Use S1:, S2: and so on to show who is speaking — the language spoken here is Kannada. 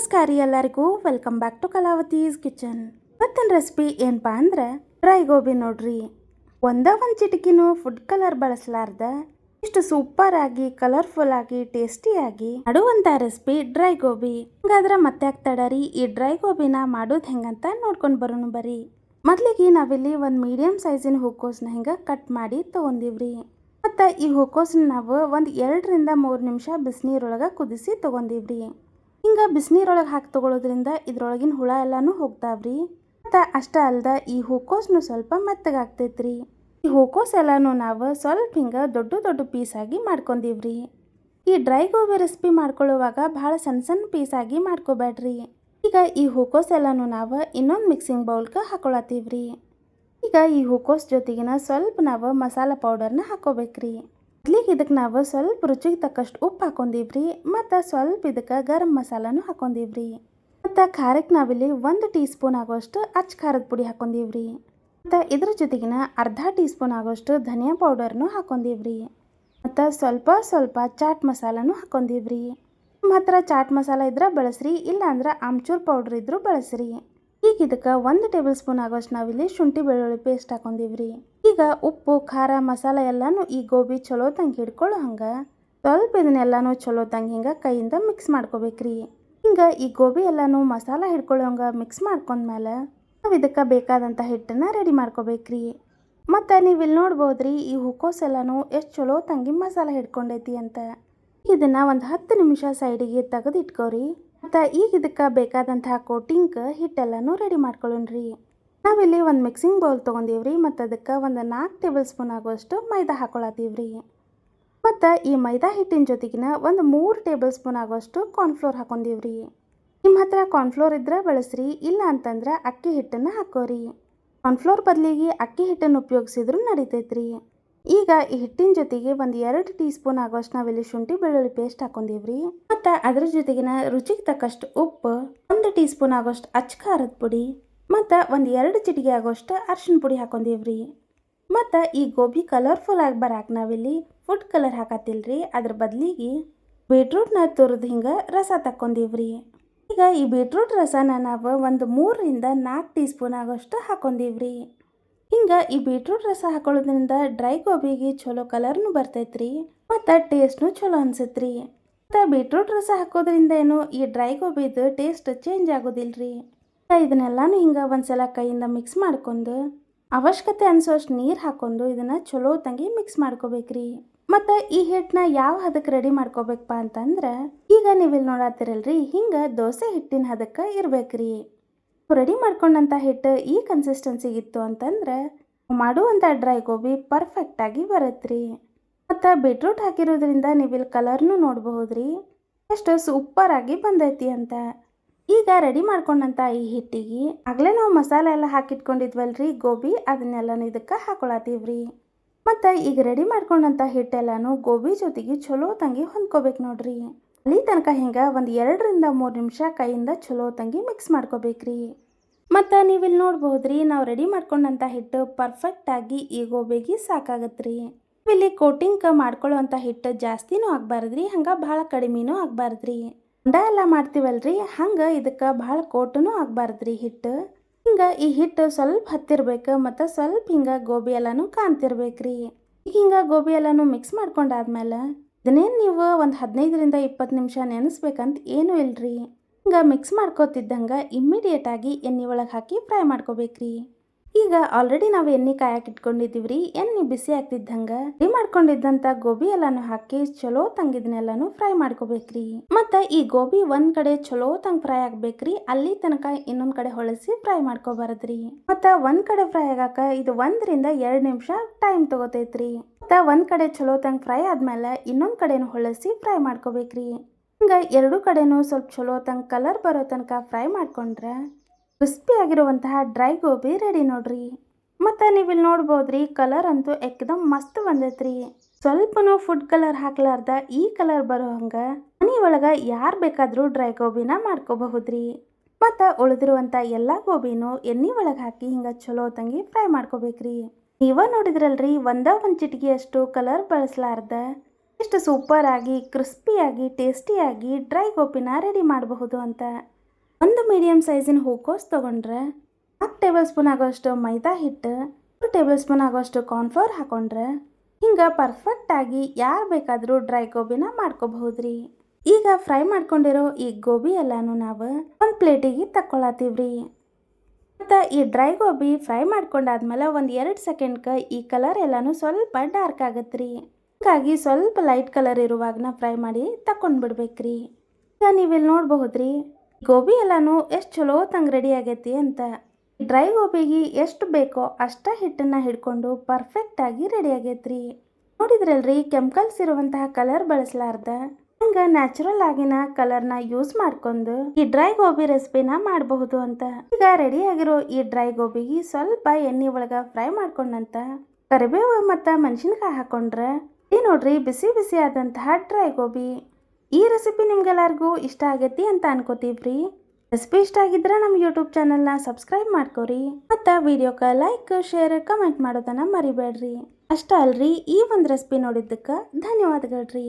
S1: ನಮಸ್ಕಾರ ಎಲ್ಲರಿಗೂ. Welcome back to Kalavati's kitchen ಇವತ್ತಿನ ರೆಸಿಪಿ ಏನಪ್ಪ ಅಂದ್ರೆ ಡ್ರೈ ಗೋಬಿ ನೋಡ್ರಿ. ಒಂದ ಒಂದು ಚಿಟಿಕಿನೂ ಫುಡ್ ಕಲರ್ ಬಳಸಲಾರ್ದ. ಇಷ್ಟು ಸೂಪರ್ ಆಗಿ ಕಲರ್ಫುಲ್ ಆಗಿ ಟೇಸ್ಟಿಯಾಗಿ ಮಾಡುವಂತ ರೆಸಿಪಿ ಡ್ರೈ ಗೋಬಿ ಹಂಗಾದ್ರೆ ಮತ್ತೆ ಆಗ್ತಾಡರಿ ಈ ಡ್ರೈ ಗೋಬಿನ ಮಾಡೋದು ಹೆಂಗಂತ ನೋಡ್ಕೊಂಡು ಬರೋಣ ಬರ್ರಿ. ಮೊದಲಿಗೆ ನಾವಿಲ್ಲಿ ಒಂದು ಮೀಡಿಯಂ ಸೈಜಿನ ಹೂಕೋಸ್ನ ಹಿಂಗೆ ಕಟ್ ಮಾಡಿ ತೊಗೊಂಡಿವ್ರಿ. ಮತ್ತು ಈ ಹೂಕೋಸ್ನ ನಾವು ಒಂದು ಎರಡರಿಂದ ಮೂರು ನಿಮಿಷ ಬಿಸಿನೀರೊಳಗೆ ಕುದಿಸಿ ತೊಗೊಂಡಿವ್ರಿ. ಹಿಂಗೆ ಬಿಸಿನೀರೊಳಗೆ ಹಾಕಿ ತಗೊಳ್ಳೋದ್ರಿಂದ ಇದ್ರೊಳಗಿನ ಹುಳ ಎಲ್ಲನೂ ಹೋಗ್ತಾವ್ರಿ. ಮತ್ತು ಅಷ್ಟೇ ಅಲ್ದ ಈ ಹೂಕೋಸ್ನು ಸ್ವಲ್ಪ ಮೆತ್ತಗಾಗ್ತೈತ್ರಿ. ಈ ಹೂಕೋಸ್ ಎಲ್ಲನೂ ನಾವು ಸ್ವಲ್ಪ ಹಿಂಗೆ ದೊಡ್ಡ ದೊಡ್ಡ ಪೀಸಾಗಿ ಮಾಡ್ಕೊಂಡಿವ್ರಿ ಈ ಡ್ರೈ ಗೋಬಿ ರೆಸಿಪಿ ಮಾಡ್ಕೊಳ್ಳುವಾಗ ಭಾಳ ಸಣ್ಣ ಸಣ್ಣ ಪೀಸಾಗಿ ಮಾಡ್ಕೋಬೇಡ್ರಿ ಈಗ ಈ ಹೂಕೋಸ್ ಎಲ್ಲನೂ ನಾವು ಇನ್ನೊಂದು ಮಿಕ್ಸಿಂಗ್ ಬೌಲ್ಗೆ ಹಾಕೊಳತ್ತೀವ್ರಿ. ಈಗ ಈ ಹೂಕೋಸ್ ಜೊತೆಗಿನ ಸ್ವಲ್ಪ ನಾವು ಮಸಾಲ ಪೌಡರ್ನ ಹಾಕೋಬೇಕ್ರಿ. ಮೊದ್ಲಿಗೆ ಇದಕ್ಕೆ ನಾವು ಸ್ವಲ್ಪ ರುಚಿಗೆ ತಕ್ಕಷ್ಟು ಉಪ್ಪು ಹಾಕೊಂಡಿವ್ರಿ, ಮತ್ತು ಸ್ವಲ್ಪ ಇದಕ್ಕೆ ಗರಂ ಮಸಾಲನೂ ಹಾಕೊಂಡಿವ್ರಿ. ಮತ್ತು ಖಾರಕ್ಕೆ ನಾವಿಲ್ಲಿ ಒಂದು ಟೀ ಸ್ಪೂನ್ ಆಗೋಷ್ಟು ಅಚ್ಚ ಖಾರದ ಪುಡಿ ಹಾಕೊಂಡಿವ್ರಿ. ಮತ್ತು ಇದ್ರ ಜೊತೆಗಿನ ಅರ್ಧ ಟೀ ಸ್ಪೂನ್ ಆಗೋಷ್ಟು ಧನಿಯಾ ಪೌಡರ್ನು ಹಾಕೊಂಡಿವ್ರಿ. ಮತ್ತು ಸ್ವಲ್ಪ ಸ್ವಲ್ಪ ಚಾಟ್ ಮಸಾಲನೂ ಹಾಕೊಂಡಿವ್ರಿ. ನಿಮ್ಮ ಹತ್ರ ಚಾಟ್ ಮಸಾಲ ಇದ್ರೆ ಬಳಸ್ರಿ ಇಲ್ಲ ಅಂದ್ರೆ ಆಮ್ಚೂರ್ ಪೌಡ್ರ್ ಇದ್ರೂ ಬಳಸ್ರಿ. ಇದಕ್ಕೆ ಒಂದು ಟೇಬಲ್ ಸ್ಪೂನ್ ಆಗೋಷ್ಟು ನಾವಿಲ್ಲಿ ಶುಂಠಿ ಬೆಳ್ಳುಳ್ಳಿ ಪೇಸ್ಟ್ ಹಾಕೊಂಡಿವ್ರಿ. ಈಗ ಉಪ್ಪು, ಖಾರ, ಮಸಾಲ ಎಲ್ಲಾನು ಈ ಗೋಬಿ ಚಲೋ ತಂಗೆ ಹಿಡ್ಕೊಳ್ಳೋ ಹಂಗೆ ಸ್ವಲ್ಪ ಇದನ್ನೆಲ್ಲಾನು ಚಲೋ ತಂಗೆ ಹಿಂಗೆ ಕೈಯಿಂದ ಮಿಕ್ಸ್ ಮಾಡ್ಕೋಬೇಕ್ರಿ. ಹಿಂಗೆ ಈ ಗೋಬಿ ಎಲ್ಲಾನು ಮಸಾಲ ಹಿಡ್ಕೊಳ್ಳೋ ಹಂಗೆ ಮಿಕ್ಸ್ ಮಾಡ್ಕೊಂಡ್ಮೇಲೆ ನಾವು ಇದಕ್ಕೆ ಬೇಕಾದಂಥ ಹಿಟ್ಟನ್ನು ರೆಡಿ ಮಾಡ್ಕೋಬೇಕ್ರಿ. ಮತ್ತು ನೀವು ಇಲ್ಲಿ ನೋಡ್ಬೋದ್ರಿ ಈ ಹೂಕೋಸ್ ಎಲ್ಲಾನು ಎಷ್ಟು ಚಲೋ ತಂಗಿ ಮಸಾಲ ಹಿಡ್ಕೊಂಡೈತಿ ಅಂತ. ಇದನ್ನು ಒಂದು ಹತ್ತು ನಿಮಿಷ ಸೈಡಿಗೆ ತೆಗೆದು ಇಟ್ಕೋರಿ ಮತ್ತು ಈಗ ಇದಕ್ಕೆ ಬೇಕಾದಂತಹ ಕೋಟಿಂಗ್ ಹಿಟ್ಟೆಲ್ಲನೂ ರೆಡಿ ಮಾಡ್ಕೊಳ್ಳೋಣ ರೀ ನಾವಿಲ್ಲಿ ಒಂದು ಮಿಕ್ಸಿಂಗ್ ಬೌಲ್ ತೊಗೊಂಡೀವ್ರಿ ಮತ್ತು ಅದಕ್ಕೆ ಒಂದು ನಾಲ್ಕು ಟೇಬಲ್ ಸ್ಪೂನ್ ಆಗುವಷ್ಟು ಮೈದಾ ಹಾಕೊಳತ್ತೀವ್ರಿ. ಮತ್ತು ಈ ಮೈದಾ ಹಿಟ್ಟಿನ ಜೊತೆಗಿನ ಒಂದು ಮೂರು ಟೇಬಲ್ ಸ್ಪೂನ್ ಆಗುವಷ್ಟು ಕಾರ್ನ್ಫ್ಲೋರ್ ಹಾಕೊಂಡಿವ್ರಿ. ನಿಮ್ಮ ಹತ್ರ ಕಾರ್ನ್ಫ್ಲೋರ್ ಇದ್ರೆ ಬಳಸ್ರಿ, ಇಲ್ಲ ಅಂತಂದ್ರೆ ಅಕ್ಕಿ ಹಿಟ್ಟನ್ನು ಹಾಕೋರಿ. ಕಾರ್ನ್ಫ್ಲೋರ್ ಬದಲಿಗೆ ಅಕ್ಕಿ ಹಿಟ್ಟನ್ನು ಉಪಯೋಗಿಸಿದ್ರು ನಡಿತೈತ್ರಿ. ಈಗ ಈ ಹಿಟ್ಟಿನ ಜೊತೆಗೆ ಒಂದು ಎರಡು ಟೀ ಸ್ಪೂನ್ ಆಗೋಷ್ಟು ನಾವಿಲ್ಲಿ ಶುಂಠಿ, ಬೆಳ್ಳುಳ್ಳಿ ಪೇಸ್ಟ್ ಹಾಕೊಂಡಿವ್ರಿ. ಮತ್ತು ಅದ್ರ ಜೊತೆಗಿನ ರುಚಿಗೆ ತಕ್ಕಷ್ಟು ಉಪ್ಪು, ಒಂದು ಟೀ ಸ್ಪೂನ್ ಆಗೋಷ್ಟು ಅಚ್ಚ ಖಾರದ ಪುಡಿ, ಮತ್ತು ಒಂದು ಎರಡು ಚಿಟಿಕೆ ಆಗೋಷ್ಟು ಅರ್ಶಿನ ಪುಡಿ ಹಾಕೊಂಡಿವ್ರಿ. ಮತ್ತು ಈ ಗೋಬಿ ಕಲರ್ಫುಲ್ ಆಗಿ ಬರಾಕ ನಾವಿಲ್ಲಿ ಫುಡ್ ಕಲರ್ ಹಾಕತ್ತಿಲ್ರಿ. ಅದ್ರ ಬದಲಿಗೆ ಬೀಟ್ರೂಟ್ನ ತುರಿದು ಹಿಂಗೆ ರಸ ತಕ್ಕೊಂಡಿವ್ರಿ. ಈಗ ಈ ಬೀಟ್ರೂಟ್ ರಸನ ನಾವು ಒಂದು ಮೂರರಿಂದ ನಾಲ್ಕು ಟೀ ಸ್ಪೂನ್ ಆಗೋಷ್ಟು ಹಾಕೊಂಡಿವ್ರಿ. ಹಿಂಗೆ ಈ ಬೀಟ್ರೂಟ್ ರಸ ಹಾಕೊಳ್ಳೋದ್ರಿಂದ ಡ್ರೈ ಗೋಬಿಗೆ ಚಲೋ ಕಲರ್ನು ಬರ್ತೈತ್ರಿ, ಮತ್ತು ಟೇಸ್ಟ್ನು ಚಲೋ ಅನ್ಸತ್ರಿ. ಮತ್ತು ಬೀಟ್ರೂಟ್ ರಸ ಹಾಕೋದ್ರಿಂದ ಏನು, ಈ ಡ್ರೈ ಗೋಬಿದು ಟೇಸ್ಟ್ ಚೇಂಜ್ ಆಗೋದಿಲ್ರಿ. ಇದನ್ನೆಲ್ಲಾನು ಹಿಂಗೆ ಒಂದ್ಸಲ ಕೈಯಿಂದ ಮಿಕ್ಸ್ ಮಾಡ್ಕೊಂಡು, ಅವಶ್ಯಕತೆ ಅನ್ಸೋಷ್ಟು ನೀರು ಹಾಕೊಂಡು ಇದನ್ನು ಚಲೋ ತಂಗಿ ಮಿಕ್ಸ್ ಮಾಡ್ಕೋಬೇಕ್ರಿ. ಮತ್ತು ಈ ಹಿಟ್ಟನ್ನ ಯಾವ ಹದಕ್ಕೆ ರೆಡಿ ಮಾಡ್ಕೋಬೇಕಪ್ಪ ಅಂತಂದ್ರೆ, ಈಗ ನೀವು ಇಲ್ಲಿ ನೋಡತ್ತೀರಲ್ರಿ ಹಿಂಗೆ ದೋಸೆ ಹಿಟ್ಟಿನ ಹದಕ್ಕೆ ಇರ್ಬೇಕ್ರಿ. ರೆಡಿ ಮಾಡ್ಕೊಂಡಂಥ ಹಿಟ್ಟು ಈ ಕನ್ಸಿಸ್ಟೆನ್ಸಿಗಿತ್ತು ಅಂತಂದ್ರೆ ಮಾಡುವಂಥ ಡ್ರೈ ಗೋಬಿ ಪರ್ಫೆಕ್ಟಾಗಿ ಬರುತ್ತ್ರಿ ಮತ್ತು ಬೀಟ್ರೂಟ್ ಹಾಕಿರೋದ್ರಿಂದ ನೀವಿಲ್ಲಿ ಕಲರ್ನು ನೋಡಬಹುದ್ರಿ. ಎಷ್ಟು ಸೂಪರ್ ಆಗಿ ಬಂದೈತಿ ಅಂತ. ಈಗ ರೆಡಿ ಮಾಡ್ಕೊಂಡಂಥ ಈ ಹಿಟ್ಟಿಗೆ ಆಗಲೇ ನಾವು ಮಸಾಲೆ ಎಲ್ಲ ಹಾಕಿಟ್ಕೊಂಡಿದ್ವಲ್ರಿ ಗೋಬಿ ಅದನ್ನೆಲ್ಲನೂ ಇದಕ್ಕೆ ರೀ ಮತ್ತು ಈಗ ರೆಡಿ ಮಾಡ್ಕೊಂಡಂಥ ಹಿಟ್ಟೆಲ್ಲನೂ ಗೋಬಿ ಜೊತೆಗೆ ಚಲೋ ತಂಗಿ ಹೊಂದ್ಕೋಬೇಕು ನೋಡ್ರಿ. ಅಲ್ಲಿ ತನಕ ಹಿಂಗೆ ಒಂದು ಎರಡರಿಂದ ಮೂರು ನಿಮಿಷ ಕೈಯಿಂದ ಚಲೋ ತಂಗಿ ಮಿಕ್ಸ್ ಮಾಡ್ಕೋಬೇಕ್ರಿ. ಮತ್ತು ನೀವು ಇಲ್ಲಿ ರೀ ನಾವು ರೆಡಿ ಮಾಡ್ಕೊಂಡಂಥ ಹಿಟ್ಟು ಪರ್ಫೆಕ್ಟಾಗಿ ಈ ಸಾಕಾಗತ್ತೆ ರೀ ಇಲ್ಲಿ ಕೋಟಿಂಗ್ ಮಾಡ್ಕೊಳ್ಳುವಂಥ ಹಿಟ್ಟು ಜಾಸ್ತಿನೂ ಆಗಬಾರ್ದ್ರಿ, ಹಂಗೆ ಭಾಳ ಕಡಿಮೆನೂ ಆಗಬಾರ್ದ್ರಿ. ಉಂಡ ಎಲ್ಲ ರೀ ಹಂಗೆ ಇದಕ್ಕೆ ಭಾಳ ಕೋಟನು ಆಗಬಾರ್ದು ರೀ ಹಿಟ್ಟು. ಹಿಂಗೆ ಈ ಹಿಟ್ಟು ಸ್ವಲ್ಪ ಹತ್ತಿರ್ಬೇಕು, ಮತ್ತು ಸ್ವಲ್ಪ ಹಿಂಗೆ ಗೋಬಿ ಎಲ್ಲನೂ ಕಾಣ್ತಿರ್ಬೇಕ್ರಿ. ಈಗ ಹಿಂಗೆ ಗೋಬಿ ಎಲ್ಲನೂ ಮಿಕ್ಸ್ ಮಾಡ್ಕೊಂಡಾದ್ಮೇಲೆ ಇದನ್ನೇನು ನೀವು ಒಂದು ಹದಿನೈದರಿಂದ ಇಪ್ಪತ್ತು ನಿಮಿಷ ನೆನೆಸ್ಬೇಕಂತ ಏನೂ ಇಲ್ರಿ. ಹಿಂಗೆ ಮಿಕ್ಸ್ ಮಾಡ್ಕೋತಿದ್ದಂಗೆ ಇಮ್ಮಿಡಿಯೇಟಾಗಿ ಎಣ್ಣೆ ಒಳಗೆ ಹಾಕಿ ಫ್ರೈ ಮಾಡ್ಕೋಬೇಕ್ರಿ. ಈಗ ಆಲ್ರೆಡಿ ನಾವು ಎಣ್ಣೆ ಕಾಯಕ್ಕೆ ರೀ ಎಣ್ಣೆ ಬಿಸಿ ಆಗ್ತಿದ್ದಂಗೆ ರೆಡಿ ಮಾಡ್ಕೊಂಡಿದ್ದಂಥ ಗೋಬಿ ಎಲ್ಲಾನು ಹಾಕಿ ಚಲೋ ತಂಗಿದ್ನೆಲ್ಲಾನು ಫ್ರೈ ಮಾಡ್ಕೋಬೇಕ್ರಿ. ಮತ್ತು ಈ ಗೋಬಿ ಒಂದು ಕಡೆ ಚಲೋ ತಂಗ್ ಫ್ರೈ ಆಗ್ಬೇಕ್ರಿ, ಅಲ್ಲಿ ತನಕ ಇನ್ನೊಂದು ಕಡೆ ಹೊಳಸಿ ಫ್ರೈ ಮಾಡ್ಕೋಬಾರದ್ರಿ. ಮತ್ತು ಒಂದು ಕಡೆ ಫ್ರೈ ಆಗಾಕ ಇದು ಒಂದರಿಂದ ಎರಡು ನಿಮಿಷ ಟೈಮ್ ತಗೋತೈತ್ರಿ. ಮತ್ತು ಒಂದು ಕಡೆ ಚಲೋ ತಂಗೆ ಫ್ರೈ ಆದಮೇಲೆ ಇನ್ನೊಂದು ಕಡೆನು ಹೊಳಸಿ ಫ್ರೈ ಮಾಡ್ಕೋಬೇಕ್ರಿ. ಹಿಂಗೆ ಎರಡು ಕಡೆನೂ ಸ್ವಲ್ಪ ಚಲೋ ತಂಗೆ ಕಲರ್ ಬರೋ ತನಕ ಫ್ರೈ ಮಾಡ್ಕೊಂಡ್ರೆ ಕ್ರಿಸ್ಪಿ ಆಗಿರುವಂತಹ ಡ್ರೈ ಗೋಬಿ ರೆಡಿ ನೋಡ್ರಿ. ಮತ್ತು ನೀವು ಇಲ್ಲಿ ನೋಡ್ಬೋದ್ರಿ ಕಲರ್ ಅಂತೂ ಎಕ್ದಮ್ ಮಸ್ತ್ ಬಂದೈತ್ರಿ. ಸ್ವಲ್ಪನೂ ಫುಡ್ ಕಲರ್ ಹಾಕ್ಲಾರ್ದ ಈ ಕಲರ್ ಬರೋ ಹಂಗೆ ಮನೆ ಒಳಗೆ ಯಾರು ಬೇಕಾದರೂ ಡ್ರೈ ಗೋಬಿನ ಮಾಡ್ಕೋಬಹುದ್ರಿ. ಮತ್ತು ಉಳಿದಿರುವಂಥ ಎಲ್ಲ ಗೋಬಿನೂ ಎಣ್ಣೆ ಒಳಗೆ ಹಾಕಿ ಹಿಂಗೆ ಚಲೋ ತಂಗಿ ಫ್ರೈ ಮಾಡ್ಕೋಬೇಕ್ರಿ. ನೀವ ನೋಡಿದ್ರಲ್ರಿ, ಒಂದ ಒಂದು ಚಿಟಿಗೆಯಷ್ಟು ಕಲರ್ ಬಳಸಲಾರ್ದ. ಎಷ್ಟು ಸೂಪರ್ ಆಗಿ ಕ್ರಿಸ್ಪಿಯಾಗಿ ಟೇಸ್ಟಿಯಾಗಿ ಡ್ರೈ ಗೋಪಿನ ರೆಡಿ ಮಾಡಬಹುದು ಅಂತ. ಒಂದು ಮೀಡಿಯಮ್ ಸೈಜಿನ ಹೂಕೋಸ್ ತೊಗೊಂಡ್ರೆ ನಾಲ್ಕು ಟೇಬಲ್ ಸ್ಪೂನ್ ಆಗೋಷ್ಟು ಮೈದಾ ಹಿಟ್ಟು, ಮೂರು ಟೇಬಲ್ ಸ್ಪೂನ್ ಆಗೋಷ್ಟು ಕಾರ್ನ್ಫ್ಲೋರ್ ಹಾಕೊಂಡ್ರೆ, ಹಿಂಗೆ ಪರ್ಫೆಕ್ಟಾಗಿ ಯಾರು ಬೇಕಾದರೂ ಡ್ರೈ ಗೋಬಿನ ಮಾಡ್ಕೋಬಹುದ್ರಿ. ಈಗ ಫ್ರೈ ಮಾಡ್ಕೊಂಡಿರೋ ಈ ಗೋಬಿ ಎಲ್ಲಾನು ನಾವು ಒಂದು ಪ್ಲೇಟಿಗೆ ತಕ್ಕೊಳತ್ತೀವ್ರಿ ಮತ್ತು ಈ ಡ್ರೈ ಗೋಬಿ ಫ್ರೈ ಮಾಡ್ಕೊಂಡಾದ್ಮೇಲೆ ಒಂದು ಎರಡು ಸೆಕೆಂಡ್ಗೆ ಈ ಕಲರ್ ಎಲ್ಲಾನು ಸ್ವಲ್ಪ ಡಾರ್ಕ್ ಆಗತ್ರಿ. ಹಾಗಾಗಿ ಸ್ವಲ್ಪ ಲೈಟ್ ಕಲರ್ ಇರುವಾಗನ ಫ್ರೈ ಮಾಡಿ ತಕೊಂಡು ಬಿಡ್ಬೇಕ್ರಿ ಈಗ ನೀವಿಲ್ಲಿ ನೋಡಬಹುದ್ರಿ ಗೋಬಿ ಎಲ್ಲಾನು ಎಷ್ಟು ಚಲೋ ತಂಗ ರೆಡಿ ಆಗೈತಿ ಅಂತ. ಡ್ರೈ ಗೋಬಿಗೆ ಎಷ್ಟು ಬೇಕೋ ಅಷ್ಟ ಹಿಟ್ಟನ್ನು ಹಿಡ್ಕೊಂಡು ಪರ್ಫೆಕ್ಟಾಗಿ ರೆಡಿ ಆಗೈತ್ರಿ. ನೋಡಿದ್ರಲ್ರಿ ಕೆಮಿಕಲ್ಸ್ ಇರುವಂತಹ ಕಲರ್ ಬಳಸಲಾರ್ದ. ಹಂಗ ನ್ಯಾಚುರಲ್ ಆಗಿನ ಕಲರ್ನ ಯೂಸ್ ಮಾಡ್ಕೊಂಡು ಈ ಡ್ರೈ ಗೋಬಿ ರೆಸಿಪಿನ ಮಾಡಬಹುದು ಅಂತ. ಈಗ ರೆಡಿ ಆಗಿರೋ ಈ ಡ್ರೈ ಗೋಬಿಗೆ ಸ್ವಲ್ಪ ಎಣ್ಣೆ ಒಳಗ ಫ್ರೈ ಮಾಡ್ಕೊಂಡಂತ ಕರಿಬೇವು ಮತ್ತು ಮೆಣಸಿನ್ಕಾಯಿ ಹಾಕೊಂಡ್ರೆ ಈ ನೋಡ್ರಿ ಬಿಸಿ ಬಿಸಿ ಆದಂತಹ ಡ್ರೈ ಗೋಬಿ ಈ ರೆಸಿಪಿ ನಿಮ್ಗೆಲ್ಲರಿಗೂ ಇಷ್ಟ ಆಗೈತಿ ಅಂತ ಅನ್ಕೋತೀವ್ರಿ. ರೆಸಿಪಿ ಇಷ್ಟ ಆಗಿದ್ರೆ ನಮ್ಮ ಯೂಟ್ಯೂಬ್ ಚಾನಲ್ನ ಸಬ್ಸ್ಕ್ರೈಬ್ ಮಾಡ್ಕೋರಿ. ಮತ್ತು ವಿಡಿಯೋಕ್ಕೆ ಲೈಕ್ ಶೇರ್ ಕಮೆಂಟ್ ಮಾಡೋದನ್ನ ಮರಿಬೇಡ್ರಿ. ಅಷ್ಟ ಅಲ್ರಿ ಈ ಒಂದು ರೆಸಿಪಿ ನೋಡಿದ್ದಕ್ಕೆ ಧನ್ಯವಾದಗಳ್ರಿ.